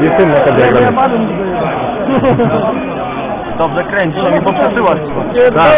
Będzie tym na tobie kamerę. Dobrze kręcisz, a mi poprzesyłasz. Tak.